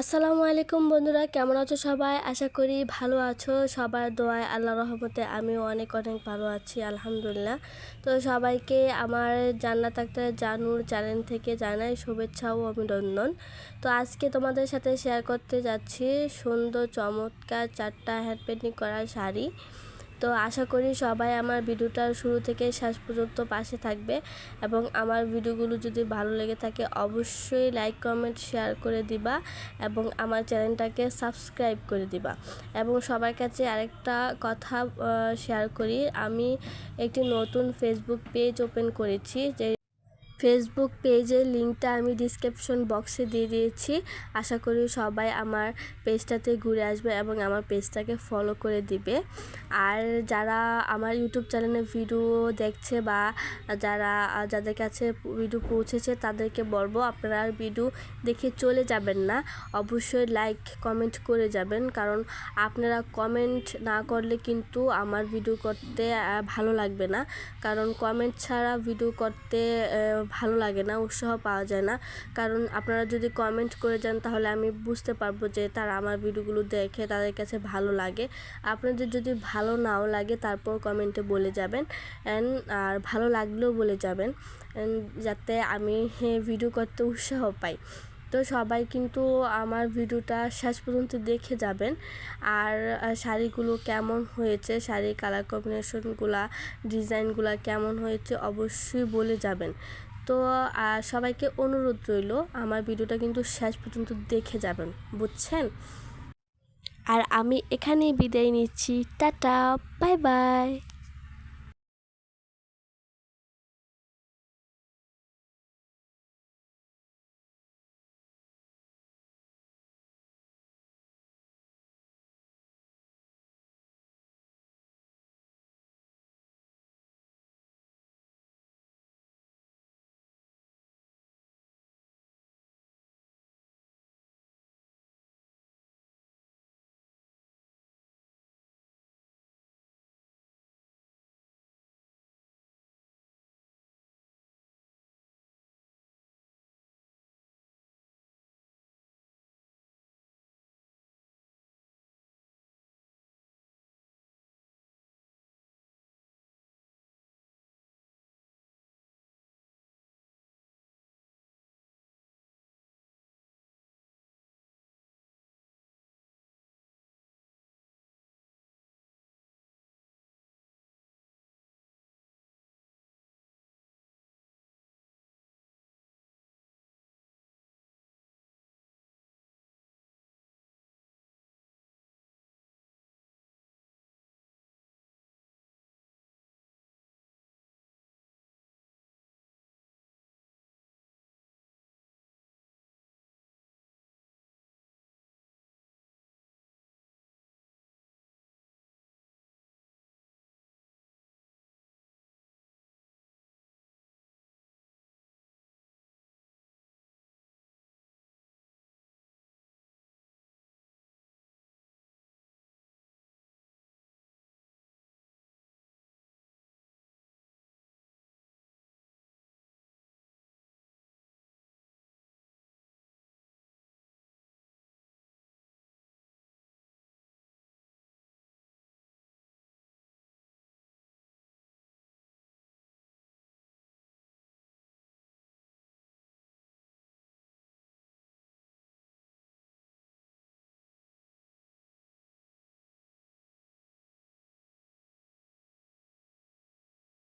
আসসালামু আলাইকুম বন্ধুরা, কেমন আছো সবাই? আশা করি ভালো আছো। সবার দোয়ায় আল্লাহ রহমতে আমিও অনেক অনেক ভালো আছি, আলহামদুলিল্লাহ। তো সবাইকে আমার জান্নাত আক্তার জানুর চ্যানেল থেকে জানাই শুভেচ্ছা ও অভিনন্দন। তো আজকে তোমাদের সাথে শেয়ার করতে যাচ্ছি সুন্দর চমৎকার চারটা হ্যান্ড পেন্টিং করা শাড়ি। তো আশা করি সবাই আমার ভিডিওটার শুরু থেকে শেষ পর্যন্ত পাশে থাকবে এবং আমার ভিডিওগুলো যদি ভালো লেগে থাকে অবশ্যই লাইক, কমেন্ট, শেয়ার করে দিবা এবং আমার চ্যানেলটাকে সাবস্ক্রাইব করে দিবা। এবং সবার কাছে আরেকটা কথা শেয়ার করি। আমি একটি নতুন ফেসবুক পেজ ওপেন করেছি যে ফেসবুক পেজের লিঙ্কটা আমি ডিসক্রিপশন বক্সে দিয়ে দিয়েছি। আশা করি সবাই আমার পেজটাতে ঘুরে আসবে এবং আমার পেজটাকে ফলো করে দিবে। আর যারা আমার ইউটিউব চ্যানেলে ভিডিও দেখছে বা যারা, যাদের কাছে ভিডিও পৌঁছেছে তাদেরকে বলব আপনারা ভিডিও দেখে চলে যাবেন না। অবশ্যই লাইক কমেন্ট করে যাবেন। কারণ আপনারা কমেন্ট না করলে কিন্তু আমার ভিডিও করতে ভালো লাগবে না। কারণ কমেন্ট ছাড়া ভিডিও করতে ভালো লাগে না, উৎসাহ পাওয়া যায় না। কারণ আপনারা যদি কমেন্ট করে যান, তাহলে আমি বুঝতে পারব যে তারা আমার ভিডিওগুলো দেখে তাদের কাছে ভালো লাগে। আপনাদের যদি ভালো নাও লাগে, তারপর কমেন্টে বলে যাবেন। অ্যান্ড আর ভালো লাগলেও বলে যাবেন। যাতে আমি ভিডিও করতে উৎসাহ পাই। তো সবাই কিন্তু আমার ভিডিওটা শেষ পর্যন্ত দেখে যাবেন। আর শাড়িগুলো কেমন হয়েছে, শাড়ির কালার কম্বিনেশনগুলা ডিজাইনগুলা কেমন হয়েছে, অবশ্যই বলে যাবেন। তো সবাইকে অনুরোধ রইল, আমার ভিডিওটা কিন্তু শেষ পর্যন্ত দেখে যাবেন, বুঝছেন? আর আমি এখানেই বিদায় নিচ্ছি, টাটা, বাই বাই।